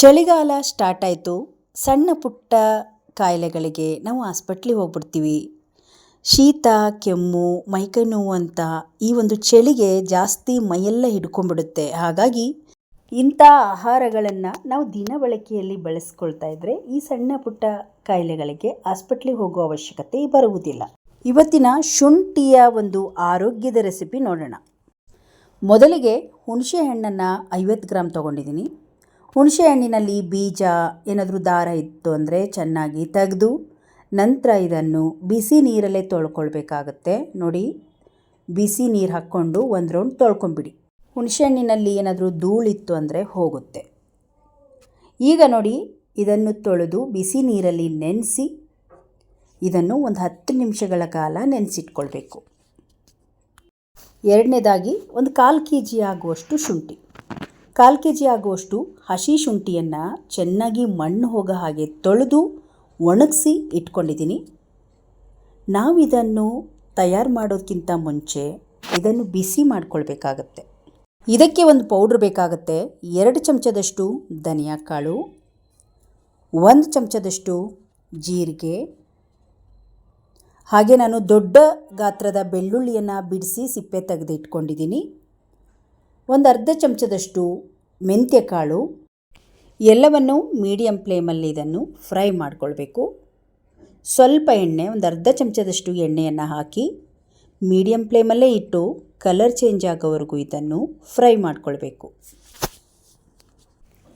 ಚಳಿಗಾಲ ಸ್ಟಾರ್ಟ್ ಆಯಿತು. ಸಣ್ಣ ಪುಟ್ಟ ಕಾಯಿಲೆಗಳಿಗೆ ನಾವು ಹಾಸ್ಪಿಟ್ಲಿಗೆ ಹೋಗ್ಬಿಡ್ತೀವಿ. ಶೀತ, ಕೆಮ್ಮು ಮೈಕೈ ನೋವು ಅಂತ ಈ ಒಂದು ಚಳಿಗೆ ಜಾಸ್ತಿ ಮೈಯೆಲ್ಲ ಹಿಡ್ಕೊಂಡ್ಬಿಡುತ್ತೆ. ಹಾಗಾಗಿ ಇಂಥ ಆಹಾರಗಳನ್ನು ನಾವು ದಿನ ಬಳಕೆಯಲ್ಲಿ ಬಳಸ್ಕೊಳ್ತಾ ಇದ್ದರೆ ಈ ಸಣ್ಣ ಪುಟ್ಟ ಕಾಯಿಲೆಗಳಿಗೆ ಹಾಸ್ಪಿಟ್ಲಿಗೆ ಹೋಗೋ ಅವಶ್ಯಕತೆ ಬರುವುದಿಲ್ಲ. ಇವತ್ತಿನ ಶುಂಠಿಯ ಒಂದು ಆರೋಗ್ಯದ ರೆಸಿಪಿ ನೋಡೋಣ. ಮೊದಲಿಗೆ ಹುಣಸೆ ಹಣ್ಣನ್ನು ಐವತ್ತು ಗ್ರಾಮ್ ತೊಗೊಂಡಿದ್ದೀನಿ. ಹುಣಸೆ ಹಣ್ಣಿನಲ್ಲಿ ಬೀಜ ಏನಾದರೂ ದಾರ ಇತ್ತು ಅಂದರೆ ಚೆನ್ನಾಗಿ ತೆಗೆದು ನಂತರ ಇದನ್ನು ಬಿಸಿ ನೀರಲ್ಲೇ ತೊಳ್ಕೊಳ್ಬೇಕಾಗತ್ತೆ. ನೋಡಿ, ಬಿಸಿ ನೀರು ಹಾಕ್ಕೊಂಡು ಒಂದು ರೌಂಡ್ ತೊಳ್ಕೊಂಬಿಡಿ. ಹುಣಸೆ ಹಣ್ಣಿನಲ್ಲಿ ಏನಾದರೂ ಧೂಳಿತ್ತು ಅಂದರೆ ಹೋಗುತ್ತೆ. ಈಗ ನೋಡಿ, ಇದನ್ನು ತೊಳೆದು ಬಿಸಿ ನೀರಲ್ಲಿ ನೆನೆಸಿ, ಇದನ್ನು ಒಂದು ಹತ್ತು ನಿಮಿಷಗಳ ಕಾಲ ನೆನೆಸಿಟ್ಕೊಳ್ಬೇಕು. ಎರಡನೇದಾಗಿ, ಒಂದು ಕಾಲು ಕೆ ಜಿ ಆಗುವಷ್ಟು ಶುಂಠಿ. ಕಾಲು ಕೆ ಜಿ ಆಗುವಷ್ಟು ಹಸಿ ಶುಂಠಿಯನ್ನು ಚೆನ್ನಾಗಿ ಮಣ್ಣು ಹೋಗೋ ಹಾಗೆ ತೊಳೆದು ಒಣಗಿಸಿ ಇಟ್ಕೊಂಡಿದ್ದೀನಿ. ನಾವಿದನ್ನು ತಯಾರು ಮಾಡೋದಕ್ಕಿಂತ ಮುಂಚೆ ಇದನ್ನು ಬಿಸಿ ಮಾಡ್ಕೊಳ್ಬೇಕಾಗತ್ತೆ. ಇದಕ್ಕೆ ಒಂದು ಪೌಡ್ರ್ ಬೇಕಾಗುತ್ತೆ. ಎರಡು ಚಮಚದಷ್ಟು ಧನಿಯಾ ಕಾಳು, ಒಂದು ಚಮಚದಷ್ಟು ಜೀರಿಗೆ, ಹಾಗೆ ನಾನು ದೊಡ್ಡ ಗಾತ್ರದ ಬೆಳ್ಳುಳ್ಳಿಯನ್ನು ಬಿಡಿಸಿ ಸಿಪ್ಪೆ ತೆಗೆದು ಇಟ್ಕೊಂಡಿದ್ದೀನಿ ಒಂದು ಅರ್ಧ ಚಮಚದಷ್ಟು ಮೆಂತ್ಯ ಕಾಳು, ಎಲ್ಲವನ್ನು ಮೀಡಿಯಂ ಫ್ಲೇಮಲ್ಲಿ ಇದನ್ನು ಫ್ರೈ ಮಾಡಿಕೊಳ್ಬೇಕು. ಸ್ವಲ್ಪ ಎಣ್ಣೆ ಒಂದು ಅರ್ಧ ಚಮಚದಷ್ಟು ಎಣ್ಣೆಯನ್ನು ಹಾಕಿ ಮೀಡಿಯಂ ಫ್ಲೇಮಲ್ಲೇ ಇಟ್ಟು ಕಲರ್ ಚೇಂಜ್ ಆಗೋವರೆಗೂ ಇದನ್ನು ಫ್ರೈ ಮಾಡಿಕೊಳ್ಬೇಕು.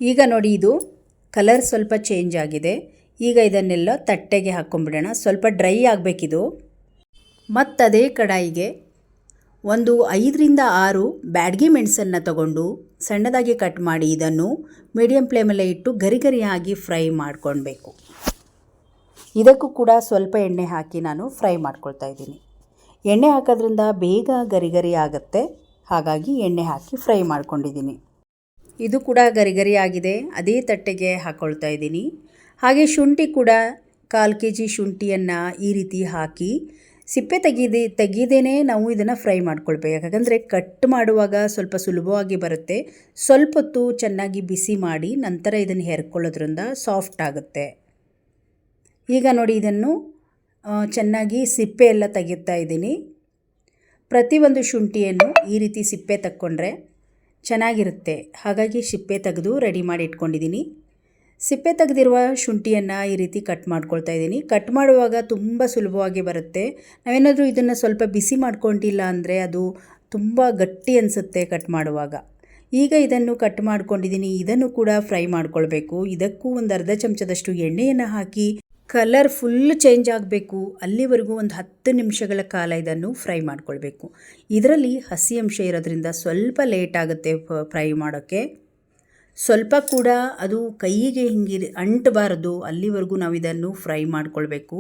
ಈಗ ನೋಡಿ ಇದು ಕಲರ್ ಸ್ವಲ್ಪ ಚೇಂಜ್ ಆಗಿದೆ. ಈಗ ಇದನ್ನೆಲ್ಲ ತಟ್ಟೆಗೆ ಹಾಕ್ಕೊಂಬಿಡೋಣ ಸ್ವಲ್ಪ ಡ್ರೈ ಆಗಬೇಕಿದು. ಮತ್ತದೇ ಕಡಾಯಿಗೆ ಒಂದು ಐದರಿಂದ ಆರು ಬ್ಯಾಡ್ಗಿ ಮೆಣಸನ್ನು ತಗೊಂಡು ಸಣ್ಣದಾಗಿ ಕಟ್ ಮಾಡಿ ಇದನ್ನು ಮೀಡಿಯಂ ಫ್ಲೇಮಲ್ಲೇ ಇಟ್ಟು ಗರಿ ಗರಿಯಾಗಿ ಫ್ರೈ ಮಾಡ್ಕೊಳ್ಬೇಕು. ಇದಕ್ಕೂ ಕೂಡ ಸ್ವಲ್ಪ ಎಣ್ಣೆ ಹಾಕಿ ನಾನು ಫ್ರೈ ಮಾಡ್ಕೊಳ್ತಾ ಇದ್ದೀನಿ. ಎಣ್ಣೆ ಹಾಕೋದ್ರಿಂದ ಬೇಗ ಗರಿ ಆಗುತ್ತೆ. ಹಾಗಾಗಿ ಎಣ್ಣೆ ಹಾಕಿ ಫ್ರೈ ಮಾಡ್ಕೊಂಡಿದ್ದೀನಿ. ಇದು ಕೂಡ ಗರಿ ಗರಿ ಆಗಿದೆ. ಅದೇ ತಟ್ಟೆಗೆ ಹಾಕ್ಕೊಳ್ತಾ ಇದ್ದೀನಿ. ಹಾಗೆ ಶುಂಠಿ ಕೂಡ ಕಾಲು ಕೆ ಜಿ ಶುಂಠಿಯನ್ನು ಈ ರೀತಿ ಹಾಕಿ ಸಿಪ್ಪೆ ತೆಗೀದೆ, ತೆಗೀದೇನೆ ನಾವು ಇದನ್ನು ಫ್ರೈ ಮಾಡ್ಕೊಳ್ಬೇಕು. ಯಾಕಂದರೆ ಕಟ್ ಮಾಡುವಾಗ ಸ್ವಲ್ಪ ಸುಲಭವಾಗಿ ಬರುತ್ತೆ. ಸ್ವಲ್ಪ ಹೊತ್ತು ಚೆನ್ನಾಗಿ ಬಿಸಿ ಮಾಡಿ ನಂತರ ಇದನ್ನು ಹೆರ್ಕೊಳ್ಳೋದ್ರಿಂದ ಸಾಫ್ಟ್ ಆಗುತ್ತೆ. ಈಗ ನೋಡಿ ಇದನ್ನು ಚೆನ್ನಾಗಿ ಸಿಪ್ಪೆ ಎಲ್ಲ ತೆಗಿತಾ ಇದ್ದೀನಿ. ಪ್ರತಿಯೊಂದು ಶುಂಠಿಯನ್ನು ಈ ರೀತಿ ಸಿಪ್ಪೆ ತಕ್ಕೊಂಡ್ರೆ ಚೆನ್ನಾಗಿರುತ್ತೆ. ಹಾಗಾಗಿ ಸಿಪ್ಪೆ ತೆಗೆದು ರೆಡಿ ಮಾಡಿ ಇಟ್ಕೊಂಡಿದ್ದೀನಿ. ಸಿಪ್ಪೆ ತೆಗೆದಿರುವ ಶುಂಠಿಯನ್ನು ಈ ರೀತಿ ಕಟ್ ಮಾಡ್ಕೊಳ್ತಾ ಇದ್ದೀನಿ. ಕಟ್ ಮಾಡುವಾಗ ತುಂಬ ಸುಲಭವಾಗಿ ಬರುತ್ತೆ. ನಾವೇನಾದರೂ ಇದನ್ನು ಸ್ವಲ್ಪ ಬಿಸಿ ಮಾಡ್ಕೊಂಡಿಲ್ಲ ಅಂದರೆ ಅದು ತುಂಬ ಗಟ್ಟಿ ಅನಿಸುತ್ತೆ ಕಟ್ ಮಾಡುವಾಗ. ಈಗ ಇದನ್ನು ಕಟ್ ಮಾಡ್ಕೊಂಡಿದ್ದೀನಿ. ಇದನ್ನು ಕೂಡ ಫ್ರೈ ಮಾಡ್ಕೊಳ್ಬೇಕು. ಇದಕ್ಕೂ ಒಂದು ಅರ್ಧ ಚಮಚದಷ್ಟು ಎಣ್ಣೆಯನ್ನು ಹಾಕಿ ಕಲರ್ ಫುಲ್ ಚೇಂಜ್ ಆಗಬೇಕು. ಅಲ್ಲಿವರೆಗೂ ಒಂದು ಹತ್ತು ನಿಮಿಷಗಳ ಕಾಲ ಇದನ್ನು ಫ್ರೈ ಮಾಡ್ಕೊಳ್ಬೇಕು. ಇದರಲ್ಲಿ ಹಸಿ ಅಂಶ ಇರೋದ್ರಿಂದ ಸ್ವಲ್ಪ ಲೇಟ್ ಆಗುತ್ತೆ ಫ್ರೈ ಮಾಡೋಕ್ಕೆ. ಸ್ವಲ್ಪ ಕೂಡ ಅದು ಕೈಗೆ ಹಿಂಗೆ ಅಂಟಬಾರದು, ಅಲ್ಲಿವರೆಗೂ ನಾವು ಇದನ್ನು ಫ್ರೈ ಮಾಡ್ಕೊಳ್ಬೇಕು.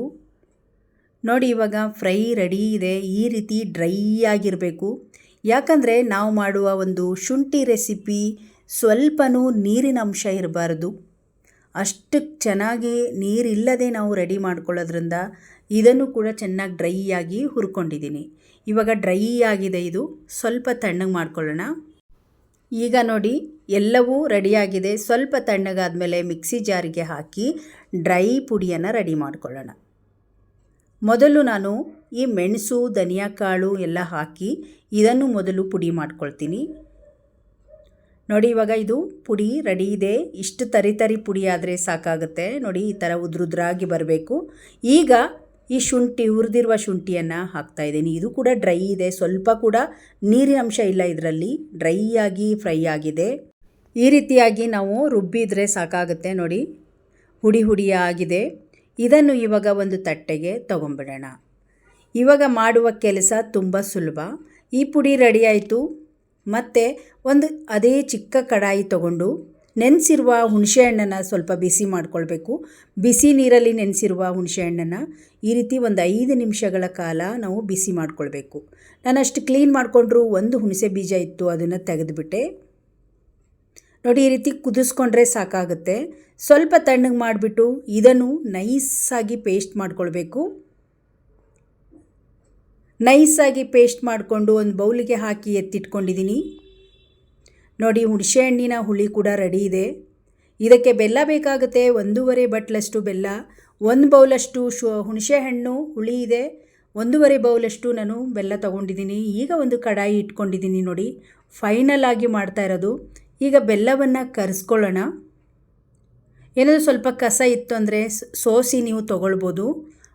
ನೋಡಿ ಇವಾಗ ಫ್ರೈ ರೆಡಿ ಇದೆ, ಈ ರೀತಿ ಡ್ರೈ ಆಗಿರಬೇಕು. ಯಾಕಂದರೆ ನಾವು ಮಾಡುವ ಒಂದು ಶುಂಠಿ ರೆಸಿಪಿ ಸ್ವಲ್ಪನೂ ನೀರಿನ ಅಂಶ ಇರಬಾರ್ದು. ಅಷ್ಟು ಚೆನ್ನಾಗಿ ನೀರಿಲ್ಲದೆ ನಾವು ರೆಡಿ ಮಾಡ್ಕೊಳ್ಳೋದ್ರಿಂದ ಇದನ್ನು ಕೂಡ ಚೆನ್ನಾಗಿ ಡ್ರೈ ಆಗಿ ಹುರ್ಕೊಂಡಿದ್ದೀನಿ. ಇವಾಗ ಡ್ರೈ ಆಗಿದೆ ಇದು, ಸ್ವಲ್ಪ ತಣ್ಣಗೆ ಮಾಡ್ಕೊಳ್ಳೋಣ. ಈಗ ನೋಡಿ, ಎಲ್ಲವೂ ರೆಡಿಯಾಗಿದೆ. ಸ್ವಲ್ಪ ತಣ್ಣಗಾದ ಮಿಕ್ಸಿ ಜಾರಿಗೆ ಹಾಕಿ ಡ್ರೈ ಪುಡಿಯನ್ನು ರೆಡಿ ಮಾಡಿಕೊಳ್ಳೋಣ. ಮೊದಲು ನಾನು ಈ ಮೆಣಸು, ಧನಿಯಾ ಕಾಳು ಎಲ್ಲ ಹಾಕಿ ಇದನ್ನು ಮೊದಲು ಪುಡಿ ಮಾಡ್ಕೊಳ್ತೀನಿ. ನೋಡಿ, ಇವಾಗ ಇದು ಪುಡಿ ರೆಡಿ ಇದೆ. ಇಷ್ಟು ತರಿ ತರಿ ಪುಡಿ ಆದರೆ ಸಾಕಾಗುತ್ತೆ. ನೋಡಿ, ಈ ಥರ ಉದ್ರುದ್ರಾಗಿ ಬರಬೇಕು. ಈಗ ಈ ಶುಂಠಿ, ಹುರಿದಿರುವ ಶುಂಠಿಯನ್ನು ಹಾಕ್ತಾ ಇದ್ದೀನಿ. ಇದು ಕೂಡ ಡ್ರೈ ಇದೆ. ಸ್ವಲ್ಪ ಕೂಡ ನೀರಿನ ಅಂಶ ಇಲ್ಲ ಇದರಲ್ಲಿ. ಡ್ರೈ ಆಗಿ, ಫ್ರೈ ಆಗಿದೆ. ಈ ರೀತಿಯಾಗಿ ನಾವು ರುಬ್ಬಿದರೆ ಸಾಕಾಗುತ್ತೆ ನೋಡಿ. ಹುಡಿ ಹುಡಿಯಾಗಿದೆ ಇದನ್ನು ಇವಾಗ ಒಂದು ತಟ್ಟೆಗೆ ತೊಗೊಂಬಿಡೋಣ. ಇವಾಗ ಮಾಡುವ ಕೆಲಸ ತುಂಬ ಸುಲಭ. ಈ ಪುಡಿ ರೆಡಿ ಆಯಿತು. ಮತ್ತು ಒಂದು ಅದೇ ಚಿಕ್ಕ ಕಡಾಯಿ ತಗೊಂಡು ನೆನೆಸಿರುವ ಹುಣಸೆಹಣ್ಣನ್ನು ಸ್ವಲ್ಪ ಬಿಸಿ ಮಾಡಿಕೊಳ್ಬೇಕು. ಬಿಸಿ ನೀರಲ್ಲಿ ನೆನೆಸಿರುವ ಹುಣಸೆಹಣ್ಣನ್ನು ಈ ರೀತಿ ಒಂದು ಐದು ನಿಮಿಷಗಳ ಕಾಲ ನಾವು ಬಿಸಿ ಮಾಡಿಕೊಳ್ಬೇಕು. ನಾನು ಅಷ್ಟು ಕ್ಲೀನ್ ಮಾಡಿಕೊಂಡ್ರು ಒಂದು ಹುಣಸೆ ಬೀಜ ಇತ್ತು ಅದನ್ನು ತೆಗೆದುಬಿಟ್ಟೆ. ನೋಡಿ ಈ ರೀತಿ ಕುದಿಸ್ಕೊಂಡ್ರೆ ಸಾಕಾಗುತ್ತೆ. ಸ್ವಲ್ಪ ತಣ್ಣಗೆ ಮಾಡಿಬಿಟ್ಟು ಇದನ್ನು ನೈಸಾಗಿ ಪೇಸ್ಟ್ ಮಾಡ್ಕೊಳ್ಬೇಕು. ನೈಸಾಗಿ ಪೇಸ್ಟ್ ಮಾಡಿಕೊಂಡು ಒಂದು ಬೌಲಿಗೆ ಹಾಕಿ ಎತ್ತಿಟ್ಕೊಂಡಿದ್ದೀನಿ ನೋಡಿ, ಹುಣಸೆ ಹಣ್ಣಿನ ಹುಳಿ ಕೂಡ ರೆಡಿ ಇದೆ. ಇದಕ್ಕೆ ಬೆಲ್ಲ ಬೇಕಾಗುತ್ತೆ, ಒಂದೂವರೆ ಬಟ್ಲಷ್ಟು ಬೆಲ್ಲ, ಒಂದು ಬೌಲಷ್ಟು ಶು ಹುಣಸೆಹಣ್ಣು ಹುಳಿ ಇದೆ. ಒಂದೂವರೆ ಬೌಲಷ್ಟು ನಾನು ಬೆಲ್ಲ ತೊಗೊಂಡಿದ್ದೀನಿ. ಈಗ ಒಂದು ಕಡಾಯಿ ಇಟ್ಕೊಂಡಿದ್ದೀನಿ ನೋಡಿ ಫೈನಲ್ ಆಗಿ ಮಾಡ್ತಾ ಇರೋದು. ಈಗ ಬೆಲ್ಲವನ್ನು ಕರೆಸ್ಕೊಳ್ಳೋಣ. ಏನಾದರೂ ಸ್ವಲ್ಪ ಕಸ ಇತ್ತು ಅಂದರೆ ಸೋಸಿ ನೀವು ತೊಗೊಳ್ಬೋದು.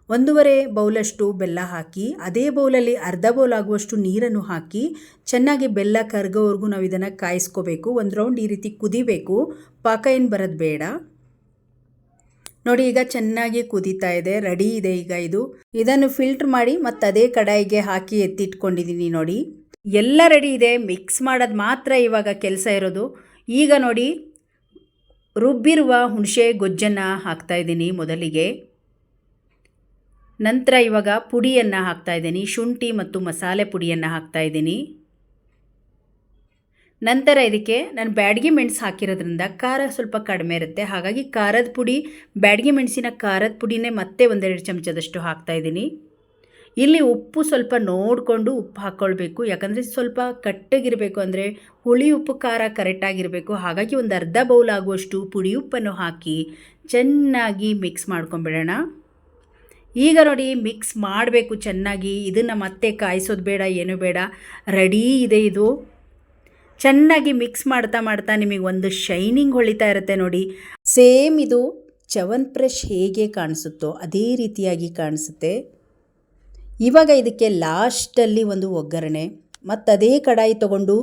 ಒಂದೂವರೆ ಬೌಲಷ್ಟು ಬೆಲ್ಲ ಹಾಕಿ, ಅದೇ ಬೌಲಲ್ಲಿ ಅರ್ಧ ಬೌಲ್ ಆಗುವಷ್ಟು ನೀರನ್ನು ಹಾಕಿ, ಚೆನ್ನಾಗಿ ಬೆಲ್ಲ ಕರಗೋವರೆಗೂ ನಾವು ಇದನ್ನು ಕಾಯಿಸ್ಕೋಬೇಕು. ಒಂದು ರೌಂಡ್ ಈ ರೀತಿ ಕುದಿಬೇಕು. ಪಾಕ ಏನು ಬರೋದು ಬೇಡ. ನೋಡಿ, ಈಗ ಚೆನ್ನಾಗಿ ಕುದೀತಾ ಇದೆ. ರೆಡಿ ಇದೆ ಈಗ ಇದು. ಇದನ್ನು ಫಿಲ್ಟ್ರ್ ಮಾಡಿ ಮತ್ತು ಅದೇ ಕಡಾಯಿಗೆ ಹಾಕಿ ಎತ್ತಿಟ್ಕೊಂಡಿದ್ದೀನಿ ನೋಡಿ. ಎಲ್ಲ ರೆಡಿ ಇದೆ. ಮಿಕ್ಸ್ ಮಾಡೋದು ಮಾತ್ರ ಇವಾಗ ಕೆಲಸ ಇರೋದು. ಈಗ ನೋಡಿ, ರುಬ್ಬಿರುವ ಹುಣಸೆ ಗೊಜ್ಜನ್ನು ಹಾಕ್ತಾಯಿದ್ದೀನಿ ಮೊದಲಿಗೆ. ನಂತರ ಇವಾಗ ಪುಡಿಯನ್ನು ಹಾಕ್ತಾಯಿದ್ದೀನಿ ಶುಂಠಿ ಮತ್ತು ಮಸಾಲೆ ಪುಡಿಯನ್ನು ಹಾಕ್ತಾಯಿದ್ದೀನಿ ನಂತರ ಇದಕ್ಕೆ ನಾನು ಬ್ಯಾಡಗಿ ಮೆಣಸು ಹಾಕಿರೋದ್ರಿಂದ ಖಾರ ಸ್ವಲ್ಪ ಕಡಿಮೆ ಇರುತ್ತೆ. ಹಾಗಾಗಿ ಖಾರದ ಪುಡಿ, ಬ್ಯಾಡಗಿ ಮೆಣಸಿನ ಖಾರದ ಪುಡಿನೇ ಮತ್ತೆ ಒಂದೆರಡು ಚಮಚದಷ್ಟು ಹಾಕ್ತಾಯಿದ್ದೀನಿ ಇಲ್ಲಿ ಉಪ್ಪು ಸ್ವಲ್ಪ ನೋಡಿಕೊಂಡು ಉಪ್ಪು ಹಾಕ್ಕೊಳ್ಬೇಕು ಯಾಕಂದರೆ ಸ್ವಲ್ಪ ಕಟ್ಟಗಿರಬೇಕು ಅಂದರೆ ಹುಳಿ ಉಪ್ಪು, ಖಾರ ಕರೆಕ್ಟಾಗಿರಬೇಕು ಹಾಗಾಗಿ ಒಂದು ಅರ್ಧ ಬೌಲ್ ಆಗುವಷ್ಟು ಪುಡಿ ಉಪ್ಪನ್ನು ಹಾಕಿ ಚೆನ್ನಾಗಿ ಮಿಕ್ಸ್ ಮಾಡ್ಕೊಂಬಿಡೋಣ. ಈಗ ನೋಡಿ ಮಿಕ್ಸ್ ಮಾಡಬೇಕು ಚೆನ್ನಾಗಿ. ಇದನ್ನು ಮತ್ತೆ ಕಾಯಿಸೋದು ಬೇಡ, ಏನು ಬೇಡ. ರೆಡಿ ಇದೆ ಇದು. ಚೆನ್ನಾಗಿ ಮಿಕ್ಸ್ ಮಾಡ್ತಾ ಮಾಡ್ತಾ ನಿಮಗೆ ಒಂದು ಶೈನಿಂಗ್ ಹೊಳಿತಾ ಇರುತ್ತೆ ನೋಡಿ. ಸೇಮ್ ಇದು ಚವನ್ ಪ್ರಶ್ ಹೇಗೆ ಕಾಣಿಸುತ್ತೋ ಅದೇ ರೀತಿಯಾಗಿ ಕಾಣಿಸುತ್ತೆ. ಇವಾಗ ಇದಕ್ಕೆ ಲಾಸ್ಟಲ್ಲಿ ಒಂದು ಒಗ್ಗರಣೆ, ಮತ್ತು ಅದೇ ಕಡಾಯಿ ತೊಗೊಂಡು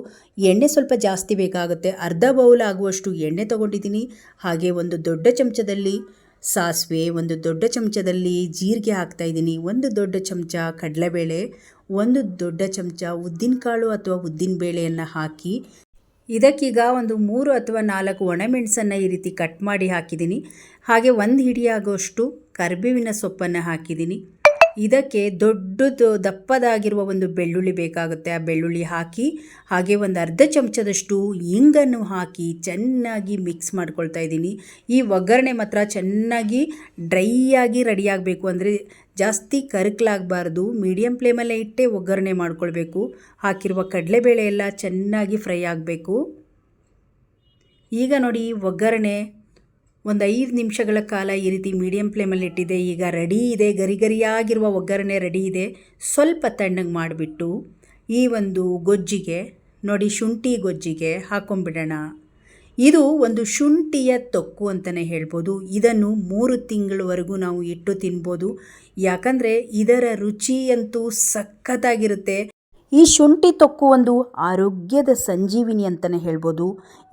ಎಣ್ಣೆ ಸ್ವಲ್ಪ ಜಾಸ್ತಿ ಬೇಕಾಗುತ್ತೆ. ಅರ್ಧ ಬೌಲ್ ಆಗುವಷ್ಟು ಎಣ್ಣೆ ತೊಗೊಂಡಿದ್ದೀನಿ. ಹಾಗೆ ಒಂದು ದೊಡ್ಡ ಚಮಚದಲ್ಲಿ ಸಾಸಿವೆ, ಒಂದು ದೊಡ್ಡ ಚಮಚದಲ್ಲಿ ಜೀರಿಗೆ ಹಾಕ್ತಾಯಿದ್ದೀನಿ ಒಂದು ದೊಡ್ಡ ಚಮಚ ಕಡಲೆಬೇಳೆ, ಒಂದು ದೊಡ್ಡ ಚಮಚ ಉದ್ದಿನಕಾಳು ಅಥವಾ ಉದ್ದಿನಬೇಳೆಯನ್ನು ಹಾಕಿ, ಇದಕ್ಕೀಗ ಒಂದು ಮೂರು ಅಥವಾ ನಾಲ್ಕು ಒಣಮೆಣಸನ್ನು ಈ ರೀತಿ ಕಟ್ ಮಾಡಿ ಹಾಕಿದ್ದೀನಿ. ಹಾಗೆ ಒಂದು ಹಿಡಿಯಾಗುವಷ್ಟು ಕರಿಬೇವಿನ ಸೊಪ್ಪನ್ನು ಹಾಕಿದ್ದೀನಿ. ಇದಕ್ಕೆ ದೊಡ್ಡದು ದಪ್ಪದಾಗಿರುವ ಒಂದು ಬೆಳ್ಳುಳ್ಳಿ ಬೇಕಾಗುತ್ತೆ. ಆ ಬೆಳ್ಳುಳ್ಳಿ ಹಾಕಿ ಹಾಗೆ ಒಂದು ಅರ್ಧ ಚಮಚದಷ್ಟು ಇಂಗನ್ನು ಹಾಕಿ ಚೆನ್ನಾಗಿ ಮಿಕ್ಸ್ ಮಾಡ್ಕೊಳ್ತಾ ಇದ್ದೀನಿ. ಈ ಒಗ್ಗರಣೆ ಮಾತ್ರ ಚೆನ್ನಾಗಿ ಡ್ರೈ ಆಗಿ ರೆಡಿ ಆಗಬೇಕು ಅಂದರೆ ಜಾಸ್ತಿ ಕರ್ಕಲಾಗಬಾರ್ದು. ಮೀಡಿಯಮ್ ಫ್ಲೇಮಲ್ಲೇ ಇಟ್ಟೇ ಒಗ್ಗರಣೆ ಮಾಡ್ಕೊಳ್ಬೇಕು. ಹಾಕಿರುವ ಕಡಲೆಬೇಳೆ ಎಲ್ಲ ಚೆನ್ನಾಗಿ ಫ್ರೈ ಆಗಬೇಕು. ಈಗ ನೋಡಿ ಒಗ್ಗರಣೆ. ಒಂದು ಐದು ನಿಮಿಷಗಳ ಕಾಲ ಈ ರೀತಿ ಮೀಡಿಯಂ ಫ್ಲೇಮಲ್ಲಿ ಇಟ್ಟಿದೆ. ಈಗ ರೆಡಿ ಇದೆ. ಗರಿ ಗರಿಯಾಗಿರುವ ಒಗ್ಗರಣೆ ರೆಡಿ ಇದೆ. ಸ್ವಲ್ಪ ತಣ್ಣಗೆ ಮಾಡಿಬಿಟ್ಟು ಈ ಒಂದು ಗೊಜ್ಜಿಗೆ, ನೋಡಿ ಶುಂಠಿ ಗೊಜ್ಜಿಗೆ ಹಾಕೊಂಬಿಡೋಣ ಇದು ಒಂದು ಶುಂಠಿಯ ತೊಕ್ಕು ಅಂತಲೇ ಹೇಳ್ಬೋದು. ಇದನ್ನು ಮೂರು ತಿಂಗಳವರೆಗೂ ನಾವು ಇಟ್ಟು ತಿನ್ಬೋದು. ಯಾಕಂದರೆ ಇದರ ರುಚಿಯಂತೂ ಸಖತ್ತಾಗಿರುತ್ತೆ. ಈ ಶುಂಠಿ ತೊಕ್ಕು ಒಂದು ಆರೋಗ್ಯದ ಸಂಜೀವಿನಿ ಅಂತಲೇ ಹೇಳ್ಬೋದು.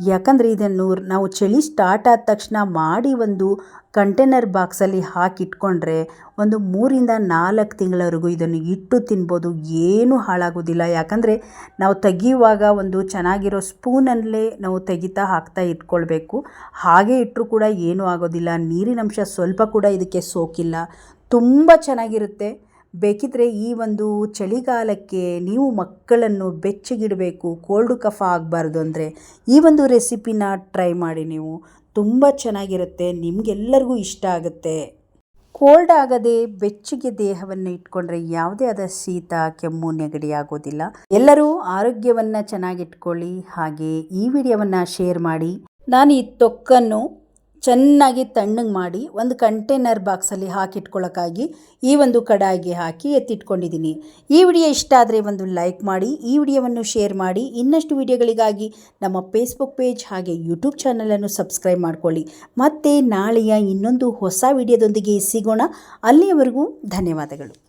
ಯಾಕಂದರೆ ಇದನ್ನು ನಾವು ಚಳಿ ಸ್ಟಾರ್ಟ್ ಆದ ತಕ್ಷಣ ಮಾಡಿ ಒಂದು ಕಂಟೈನರ್ ಬಾಕ್ಸಲ್ಲಿ ಹಾಕಿಟ್ಕೊಂಡ್ರೆ ಒಂದು ಮೂರಿಂದ ನಾಲ್ಕು ತಿಂಗಳವರೆಗೂ ಇದನ್ನು ಇಟ್ಟು ತಿನ್ಬೋದು. ಏನೂ ಹಾಳಾಗೋದಿಲ್ಲ. ಯಾಕಂದರೆ ನಾವು ತೆಗೆಯುವಾಗ ಒಂದು ಚೆನ್ನಾಗಿರೋ ಸ್ಪೂನಲ್ಲೇ ನಾವು ತೆಗಿತಾ ಹಾಕ್ತಾ ಇಟ್ಕೊಳ್ಬೇಕು. ಹಾಗೆ ಇಟ್ಟರೂ ಕೂಡ ಏನೂ ಆಗೋದಿಲ್ಲ. ನೀರಿನಂಶ ಸ್ವಲ್ಪ ಕೂಡ ಇದಕ್ಕೆ ಸೋಕಿಲ್ಲ. ತುಂಬ ಚೆನ್ನಾಗಿರುತ್ತೆ. ಬೇಕಿದ್ರೆ ಈ ಒಂದು ಚಳಿಗಾಲಕ್ಕೆ ನೀವು ಮಕ್ಕಳನ್ನು ಬೆಚ್ಚಗಿಡಬೇಕು, ಕೋಲ್ಡ್ ಕಫ ಆಗಬಾರ್ದು ಅಂದರೆ ಈ ಒಂದು ರೆಸಿಪಿನ ಟ್ರೈ ಮಾಡಿ ನೀವು. ತುಂಬ ಚೆನ್ನಾಗಿರುತ್ತೆ, ನಿಮಗೆಲ್ಲರಿಗೂ ಇಷ್ಟ ಆಗುತ್ತೆ. ಕೋಲ್ಡ್ ಆಗದೆ ಬೆಚ್ಚಗೆ ದೇಹವನ್ನು ಇಟ್ಕೊಂಡ್ರೆ ಯಾವುದೇ ಆದ ಶೀತ, ಕೆಮ್ಮು, ನೆಗಡಿ ಆಗೋದಿಲ್ಲ. ಎಲ್ಲರೂ ಆರೋಗ್ಯವನ್ನು ಚೆನ್ನಾಗಿಟ್ಕೊಳ್ಳಿ. ಹಾಗೆ ಈ ವಿಡಿಯೋವನ್ನು ಶೇರ್ ಮಾಡಿ. ನಾನು ಈ ತೊಕ್ಕನ್ನು ಚೆನ್ನಾಗಿ ತಣ್ಣಗೆ ಮಾಡಿ ಒಂದು ಕಂಟೈನರ್ ಬಾಕ್ಸಲ್ಲಿ ಹಾಕಿಟ್ಕೊಳ್ಳೋಕ್ಕಾಗಿ ಈ ಒಂದು ಕಡಾಯಿಗೆ ಹಾಕಿ ಎತ್ತಿಟ್ಕೊಂಡಿದ್ದೀನಿ. ಈ ವಿಡಿಯೋ ಇಷ್ಟ ಆದರೆ ಒಂದು ಲೈಕ್ ಮಾಡಿ, ಈ ವಿಡಿಯೋವನ್ನು ಶೇರ್ ಮಾಡಿ, ಇನ್ನಷ್ಟು ವಿಡಿಯೋಗಳಿಗಾಗಿ ನಮ್ಮ ಫೇಸ್ಬುಕ್ ಪೇಜ್ ಹಾಗೆ ಯೂಟ್ಯೂಬ್ ಚಾನಲನ್ನು ಸಬ್ಸ್ಕ್ರೈಬ್ ಮಾಡ್ಕೊಳ್ಳಿ. ಮತ್ತು ನಾಳೆಯ ಇನ್ನೊಂದು ಹೊಸ ವಿಡಿಯೋದೊಂದಿಗೆ ಸಿಗೋಣ. ಅಲ್ಲಿಯವರೆಗೂ ಧನ್ಯವಾದಗಳು.